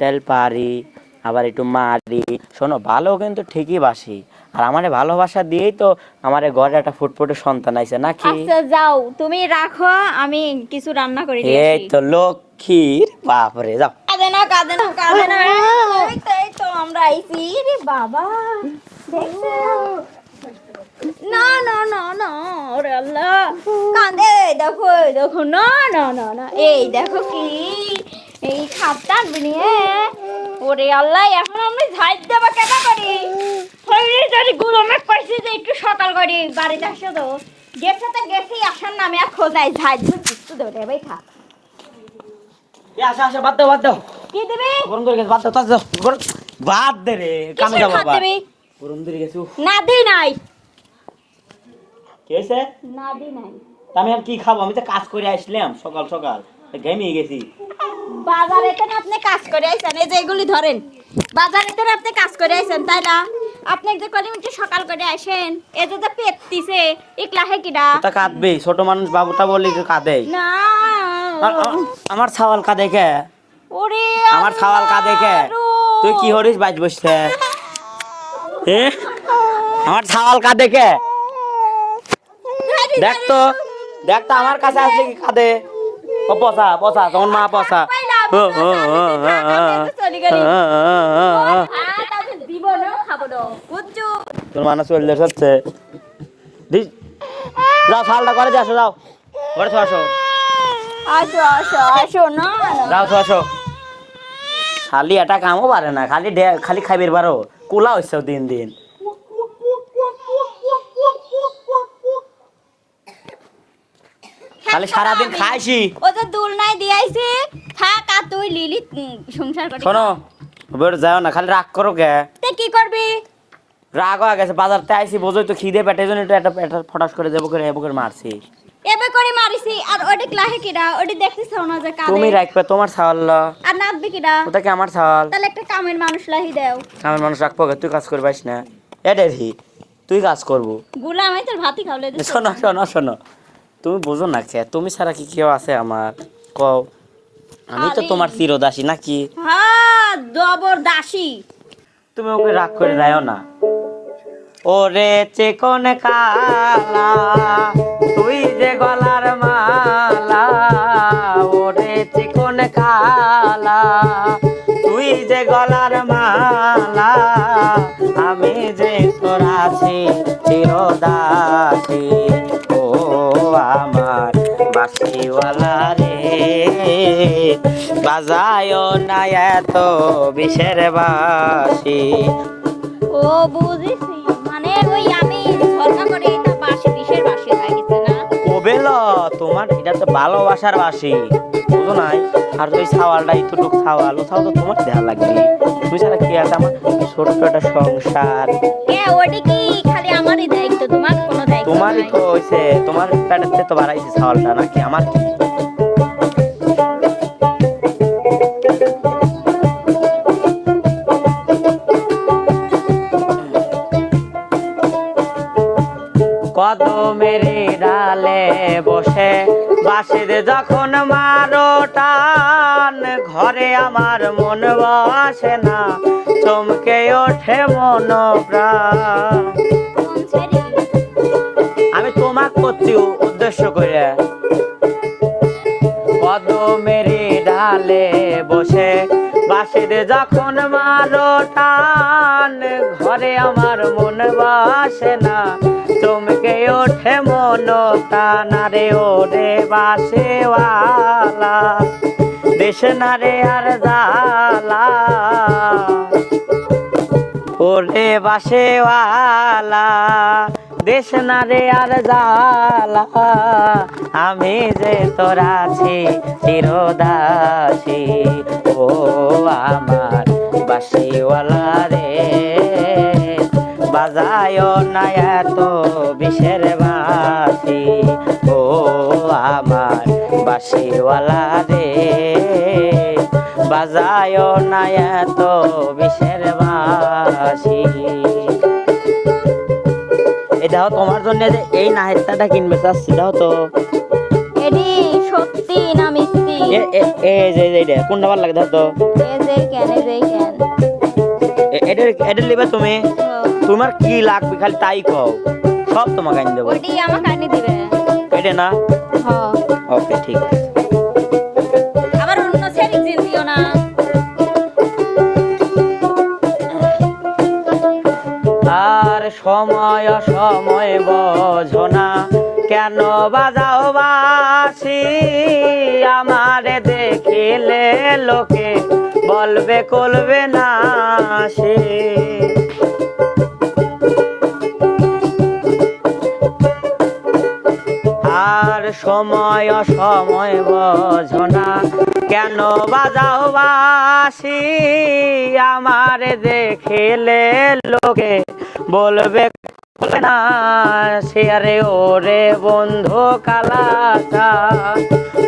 Tile পারি আবার একটু মারি। শোনো ভালো কিন্তু ঠিকই বাসি। আর আমার ভালোবাসা দিয়েই তো আমার ঘরে একটা ফুটফুটে সন্তান আছে নাকি? আচ্ছা যাও। তুমি রাখো আমি কিছু রান্না করে নিয়ে এই। তো লক্ষ্মীর বাপরে যাও। কাঁদে না কাঁদে না কাঁদে না। এই তো এই তো আমরা আইছি। রে বাবা দেখছ? না না না না ওরে আল্লাহ। কাঁদে দেখো দেখো না না না না। এই দেখো কি এই খাপটা নিয়ে ওরে আল্লাহ এখন আমরা ঝাইট দেবা কেন করি? শরীরে যদি গুরমে কইছি যে একটু সকাল করি বাড়িতে আসো তো। গেছে তো গেছি আসার নামে আর খোঁজাই ঝাইট কিছু দেবে ভাই খা এ আসো আসো বাদ দাও বাদ দাও। কি দিবি? গরম করে গেছে বাদ দাও দাও। গরম বাদ দে রে কামে যাব দিবি? গরম দিয়ে গেছে না দি নাই। কি হয়েছে? না দি নাই। আমি আর কি খাব? আমি তো কাজ করে আসলাম সকাল সকাল। ঘেমিয়ে গেছি। বাজারে তো আপনি কাজ করে আইছেন এই যে এগুলি ধরেন। বাজারে তো আপনি কাজ করে আইছেন তাই না? আপনি যে মিনিট সকাল করে আসেন। এ যে একলা হে কিডা? তা কাঁদবে ছোট মানুষ বাবুটা বললে একটু কাঁদে। না। আমার ছাওয়াল কাঁদে কে? ওরে আমার ছাওয়াল কাঁদে কে? তুই কি হরিস বাজ বসছে? এ? আমার ছাওয়াল কাঁদে কে? দেখ তো দেখ তো আমার কাছে আসলে কি কাঁদে? ও পসা পসা তোমার মা পসা তোর মানুষ চলে যাচ্ছে যাও শালটা করে আসো যাও। ঘরে আসো। খালি এটা কামও পারে না খালি খালি খাইবের পারো। কুলা হচ্ছে দিন দিন। খালি সারাদিন খাইছি। ও যে দুল নাই দিয়াইছে থাক আর তুই লিলি সংসার করে শোনো বের যাও না খালি রাগ করো কে? তে কি করবি? রাগ হয়ে গেছে বাজারতে আইসি বোঝোই তো খিদে পেটে জন্য এটা একটা একটা ফটাস করে দেবো করে এবো করে মারছি। এবে করে মারিছি আর ওডি ক্লাহে কিডা? ওডি দেখছিস না যে কাঁদে তুমি রাখবে তোমার ছাওয়াল আর নাচবি কিডা? ওটা কি আমার ছাওয়াল তাহলে একটা কামের মানুষ লাহি দেও। আমার মানুষ রাখব? তুই কাজ করবাস না। এটা হি তুই কাজ করব। গুলা আমি তোর ভাতই খাওয়ালে দিছি শোনো শোনো শোনো। তুমি বুঝো না কে তুমি ছাড়া কি কেউ আছে আমার? কও আমি তো তোমার চিরদাসী নাকি? হ্যাঁ দবর দাসী তুমি ওকে রাগ করে দেও না। ওরে চেকন কালা তুই বাসিওয়ালা রে। বাজায় না এত বিষের বাসি ও বুঝেছি মানে ওই আমি ঝরকা করে এটা বাসি বিশের বাসি হয়ে গেছে না? ওবেল তোমার এটা তো ভালোবাসার বাসি বুঝো নাই? আর ওই ছাওয়ালটা এতটুক ছাওয়াল ও ছাওয়াল তো তোমার দেওয়া লাগবে। তুমি ছাড়া কি আছে আমার ছোট্ট একটা সংসার? কে ওডি কি খালি আমারই দায়িত্ব তোমারই তো হয়েছে তোমার প্যাটের তো বাড়াইছে ছাওয়ালটা নাকি? আমার কি? কদমের ডালে বসে বাসির যখন মারো টান, ঘরে আমার মন বসে না, চমকে ওঠে মন প্রাণ করছি উদ্দেশ্য করে কদমের ডালে বসে। বাসির যখন মারো টান, ঘরে আমার মন বাসে না। চমকে ওঠে মন টান রে ওরে বাসেওয়ালা দেশ না রে আর জালা ওরে বাসেওয়ালা দেশ না রে আর জালা আমি যে তোর আছি, চিরদাসী। ও আমার বাসিওয়ালা রে। বাজায় না এত বিষের বাসি ও আমার বাসিওয়ালা রে। বাজায় না এত বিষের বাসি দেখো তোমার জন্য যে এই নাহেরটাটা কিনবে চাচ্ছি দেখো তো। এডি সত্যি না মিষ্টি? এ এ এ যে যে এটা কোনটা ভালো লাগে ধর তো। এ যে কেন এ যে কেন? এ- এটা তুমি? তোমার কি লাগবে খালি তাই কও। সব তোমাকে আনি দেবো। ওইটি আমাকে আনি দিবে। এটা না? হ। ওকে ঠিক আছে। আর সময় সময় বোঝো কেন বাজাও বাসি? আমারে দেখিলে লোকে বলবে, করবে না সে। আর সময় সময় বোঝো কেন বাজাও বাসি? আমার দেখিলে লোকে বলবে না, সে আরে ওরে বন্ধু কালাটা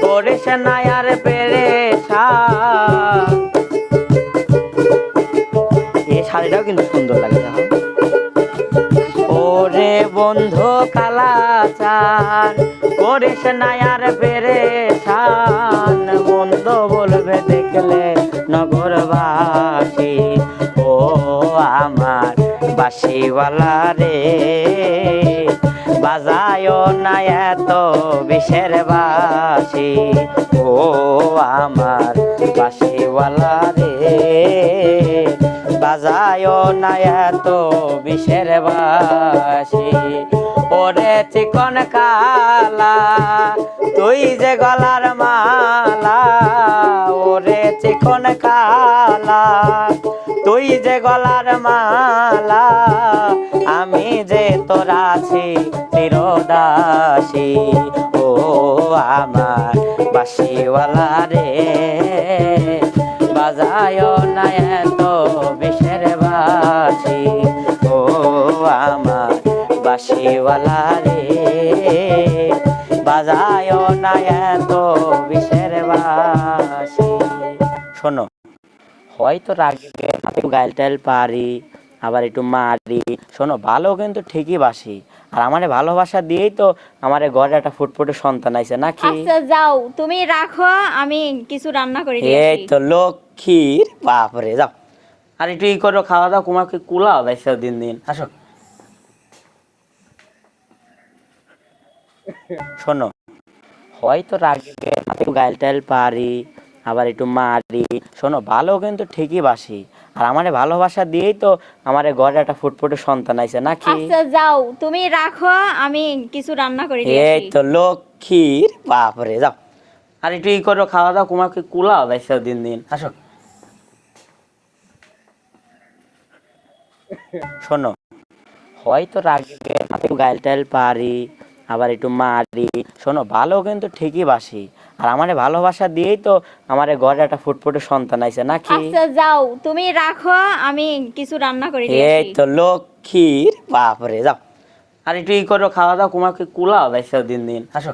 করিস না আর পেরেছা এই শাড়িটাও কিন্তু সুন্দর লাগে ওরে বন্ধু কালাচার করিস না আর পেরেছান বাসিওয়ালা রে। বাজায় না এত বিষের বাসি ও আমার বাসিওয়ালা রে। বাজায় না এত বিষের বাসি ওরে চিকন কালা, তুই যে গলার মালা। ওরে চিকন কালা তুই যে গলার মালা, আমি যে তোর আছি চিরদাসী। ও আমার বাসিওয়ালা রে বাজায় না এত বিষের বাসি ও আমার বাসিওয়ালা রে বাজায় না এত বিষের বাসি শোনো হয়তো রাগবে একটু গাইল টাইল পারি আবার একটু মারি। শোনো ভালো কিন্তু ঠিকই বাসি। আর আমারে ভালোবাসা দিয়েই তো আমারে ঘরে একটা ফুটফুটে সন্তান আইছে নাকি? আচ্ছা যাও। তুমি রাখো আমি কিছু রান্না করে এই। তো লক্ষ্মীর বাপরে যাও। আর একটু ই করো খাওয়া দাওয়া তোমাকে কুলাও যাইছে দিন দিন আসো। শোনো হয়তো রাগবে একটু গাইল টাইল পারি আবার একটু মারি শোনো ভালো কিন্তু ঠিকই বাসি। আর আমারে ভালোবাসা দিয়েই তো আমারে ঘরে একটা ফুটফুটে সন্তান আইছে নাকি? আচ্ছা যাও তুমি রাখো আমি কিছু রান্না করে দিয়ে এই। তো লক্ষ্মীর বাপরে যাও। আর একটু ই করো খাওয়া দাওয়া তোমাকে কুলাও যাইছে দিন দিন। আসো। শোনো হয়তো একটু গাইল টাইল পারি আবার একটু মারি। শোনো ভালো কিন্তু ঠিকই বাসি। আর আমারে ভালোবাসা দিয়েই তো আমারে ঘরে একটা ফুটফুটে সন্তান আইছে নাকি? আচ্ছা যাও তুমি রাখো আমি কিছু রান্না করে দিয়ে এই তো লক্ষ্মীর বাপরে যাও। আর একটু ই করো খাওয়া দাওয়া তোমাকে কুলাও কুলাও দিন দিন। আসো।